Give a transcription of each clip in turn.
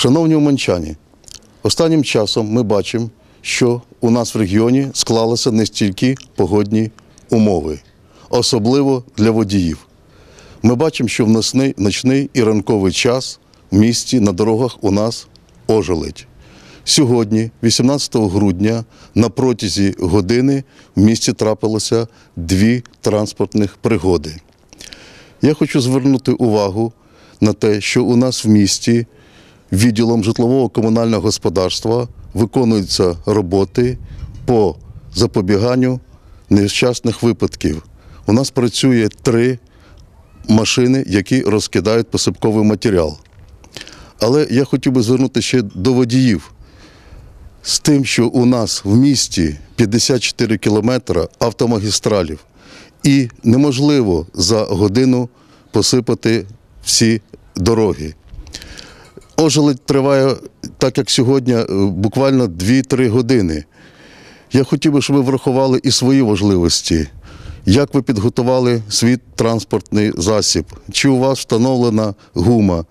Шановні уманчані, останнім часом ми бачимо, що у нас в регіоні склалися нестільки погодні умови, особливо для водіїв. Ми бачимо, що в ночний, ночний і ранковий час в місті на дорогах у нас ожеледь. Сьогодні, 18 грудня, на протязі години в місті трапилося дві транспортних пригоди. Я хочу звернути увагу на те, що у нас в місті відділом житлового комунального господарства виконуються роботи по запобіганню нещасних випадків. У нас працює три машини, які розкидають посипковий матеріал. Але я хотів би звернути ще до водіїв з тим, що у нас в місті 54 кілометри автомагістралів, і неможливо за годину посипати всі дороги. Ожеледь триває, так як сьогодні, е, буквально 2-3 години. Я хотів би, щоб ви врахували і свої важливості. Як ви підготували свій транспортний засіб? Чи у вас встановлена гума?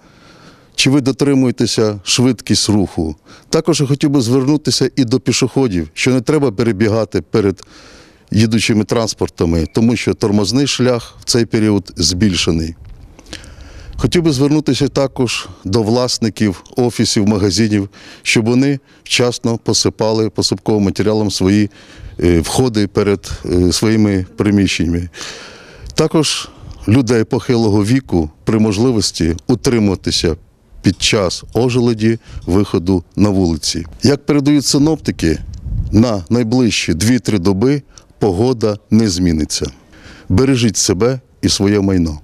Чи ви дотримуєтеся швидкість руху? Також я хотів би звернутися і до пішоходів, що не треба перебігати перед їдучими транспортами, тому що тормозний шлях в цей період збільшений. Хотів би звернутися також до власників офісів, магазинів, щоб вони вчасно посипали посипковим матеріалом свої е, входи перед е, своїми приміщеннями. Також людей похилого віку при можливості утримуватися під час ожеледі виходу на вулиці. Як передають синоптики, на найближчі 2-3 доби погода не зміниться. Бережіть себе і своє майно.